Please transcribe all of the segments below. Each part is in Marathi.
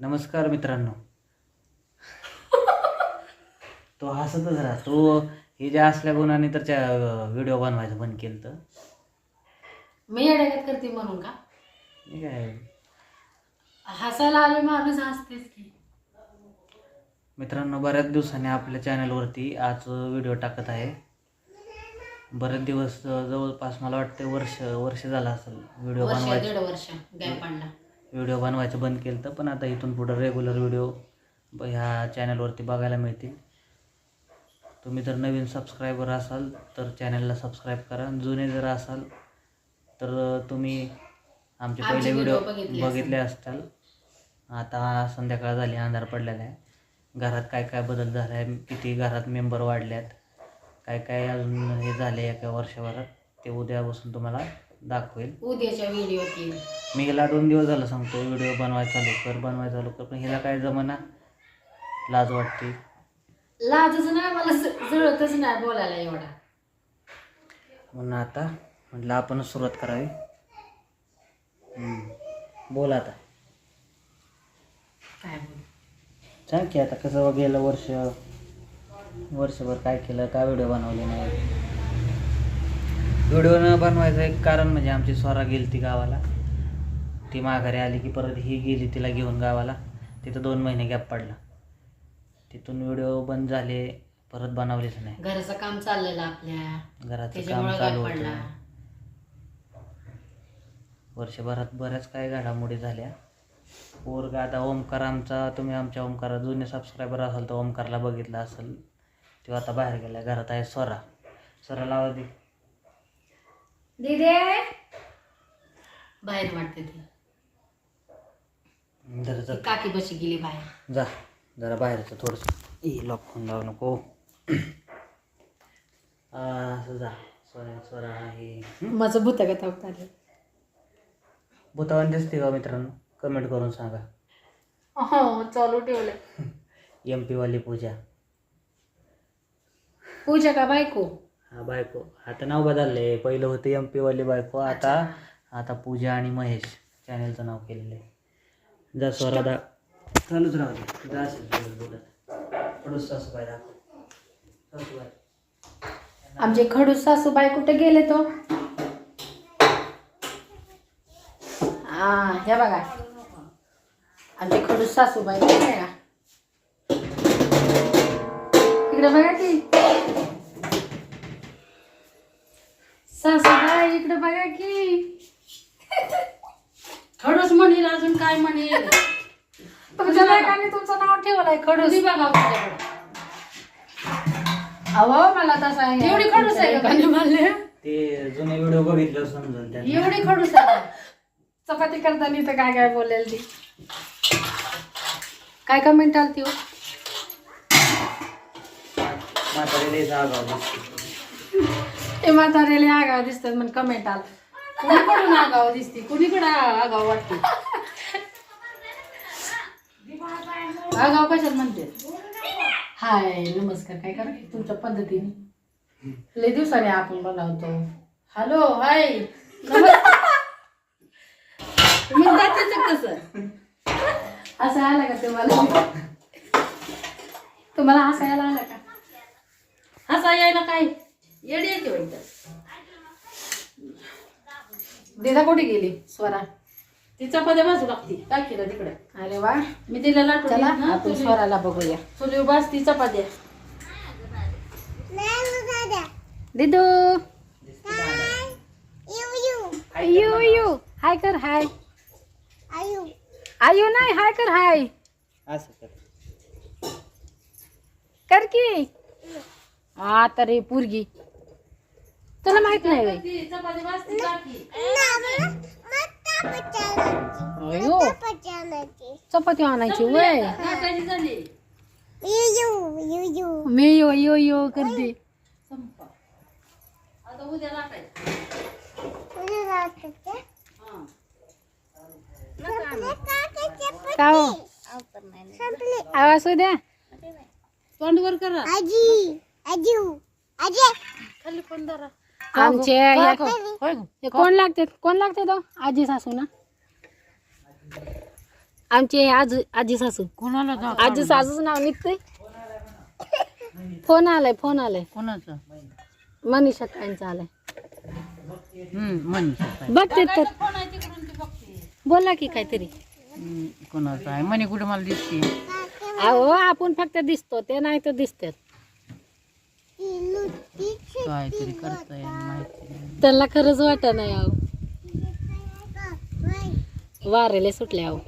नमस्कार मित्रांनो. तो हसतच राहा तो हे ज्या असल्या गुणाने तर त्या व्हिडिओ बनवायचं बंद केलं तर मी अडगत करते म्हणून का? हे काय? हसायला आले माणूस हसतेच की. मित्रांनो बऱ्याच दिवसांनी आपल्या चॅनलवरती आज व्हिडिओ टाकत आहे. बरेच दिवस जवळपास मला वाटते वर्ष वर्ष झालं असेल व्हिडिओ वर्ष बनवायचं. दीड वर्ष गॅप पडला व्हिडिओ बनवायचं बंद केलं तर पण आता इथून पुढं रेग्युलर व्हिडिओ ह्या चॅनलवरती बघायला मिळतील. तुम्ही जर नवीन सबस्क्रायबर असाल तर चॅनलला सबस्क्राईब करा. जुने जर असाल तर तुम्ही आमचे पहिले व्हिडिओ. बघितले असताल. आता संध्याकाळ झाली अंधार पडलेला आहे. घरात काय काय बदल झाला आहे? किती घरात मेंबर वाढल्यात काय काय अजून हे झाले एका वर्षभरात? ते उद्यापासून तुम्हाला दाखवेल. उद्याच्या व्हिडिओ मी गेला दोन दिवस झालं सांगतो व्हिडिओ बनवायचा चालू कर बनवायचा चालू कर. पण हिला काय जमाना? लाज वाटते. लाजच नाही मला जळतच नाही बोलायला एवढा. म्हणून आता म्हटलं आपणच सुरुवात करावी. हम्म. बोल आता. काय बोल? सांग की आता कसं गेलं वर्ष? वर्षभर काय केलं? काय व्हिडिओ बनवले नाही? व्हिडिओ न बनवायचं एक कारण म्हणजे आमची स्वरा गेली ती गावाला. ती माघारी आली की परत ही गेली तिला घेऊन गावाला. तिथं दोन महिने गॅप पडला. तिथून व्हिडिओ बंद झाले परत बनवलेच नाही. घराचं काम चाललेलं आपल्या. घराचं काम त्याच्यामुळे चालू गॅप पडला. होतं. वर्षभरात बऱ्याच काही घडामोडी झाल्या. पोरग आता ओमकार आमचा तुम्ही आमच्या ओमकारा जुने सबस्क्रायबर असाल तर ओमकारला बघितला असेल. तो आता बाहेर गेला घरात आहे स्वरा. स्वरा लावा दे दिदे? बाहेर वाटते ती. जरा जा ती काकी बशी गेली बाहेर. जा जरा बाहेरचं थोडंसं. ई लॉक फोन लावू नको. आ, असं जा. स्वरा स्वरा आहे. माझं भूत का थांबतात भूतावान दिसते का मित्रांनो? कमेंट करून सांगा. हो चालू ठेवलं एम पीवाली पूजा. पूजा का बायको? हा बायको. आता नाव बदललंय. पहिलं होतं एम पीवाली बायको आता आता पूजा आणि महेश. चॅनेलचं नाव केलेलं आहे. जा स्वरादा चालूच राहू दे. जा असेल बोलत. सासूबाई दाखव सासूबाई. आमचे खडूस सासूबाई कुठे गेले तो? हा हे बघा. आमचे खडूस सासूबाई कुठे आहे? का इकडे बघा की सासूबाई इकडे बघा की? खडूस म्हणेल अजून काय म्हणेल? तुमच्या बायकाने तुमचं नाव ठेवलंय खडूस. बघा अहो मला तसा एवढी खडूस आहे का म्हणले ते जुने व्हिडिओ बघितलं समजून त्यांना. एवढी खडूस आहे. चपाती करताना तर काय काय बोलेल ती? काय कमेंट आली ती हो? म्हातारीला जागा दिसते. ते म्हातारेले आगाव दिसतात म्हणून कमेंट आल. कुणीकडून आगाव दिसते? कुणीकडे आगाव वाटते? आगाव कशात म्हणते? हाय नमस्कार. काय करा तुमच्या पद्धतीने? लय दिवसाने आपण बोलावतो. हॅलो हाय मी जाते कसं असं आलं का तुम्हाला? तुम्हाला हसायला आलं का? हसा यायला काय? दिदा कुठे गेली? स्वरा. ती चपात्या बाजू लागती. काय केलं तिकडे? अरे वा. मी तिला लाटू चला आपण स्वराला बघूया. चुली बास ती चपात्या. दिदू. यू यू हाय कर हाय. आयू नाही हाय कर हाय. असं कर. कर की. हा तरी पोरगी. तुला माहीत नाही व्हय? अयो. चपाती आणायची वय. मी यो यो यो करते. का हो? आवाज होऊ द्या. तोंड वर करा खाली पण धरा. आमचे या- हे कोण? लागते कोण लागते तो? आजी सासू ना? आमची आज आजी सासू. कोणाला आजी सासूचं नाव निघतंय. फोन आलाय फोन आलाय. कोणाचं? मनीषा ताईंचा आलाय. हम्म मनीषा बघते तर. बोला की काहीतरी. कोणाचं आहे? मनी कुठे मला दिसते? अहो आपण फक्त दिसतो ते नाही तर दिसतात. काहीतरी करताय माहिती नाही. त्यांना खरंच वाटत नाही अहो वारेले सुटले अहो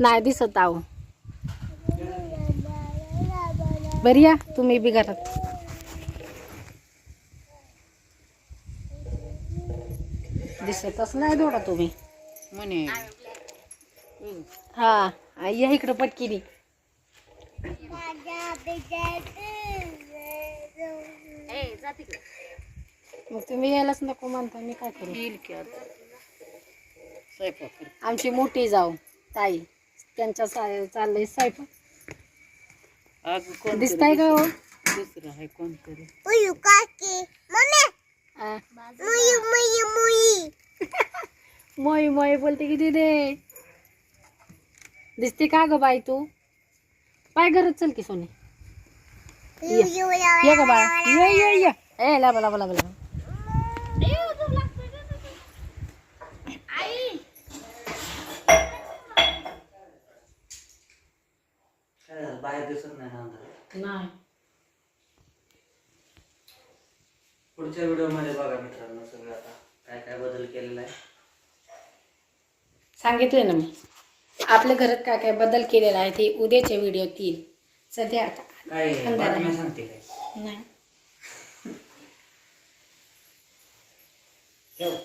नाही दिसत अहो बरी या तुम्ही बी घरात. दिसतच नाही दोडा तुम्ही. म्हणे. हा या इकडं पटकिनी. मग तुम्ही यायलाच नको म्हणता मी काय करू? येईल की आता? स्वयंपाक करते. आमची मोठी जाऊ ताई त्यांच्या सा- चाललंय स्वयंपाक. अगं कोण दिसताय का हो? दुसरं आहे कोणतरी. आ. मोई मोई बोलते की दिदे दिसते का ग बाई तू? पाय घरात चल की सोने. ये. ये ग बाळा. ये ये ये. ए लाबा लाबा लाबा लाबा. काय झालं बाहेर दिसत नाही. ना अंधारात. नाही पुढच्या व्हिडिओमध्ये बघा मित्रांनो सगळं आता काय काय बदल केलेला आहे. सांगितले ना मी. आपल्या घरात काय काय बदल केलेला आहे ते उद्याच्या व्हिडिओ येईल. सध्या आता. काय अंधार आहे. बातम्या सांगते काय? नाही. ठेव.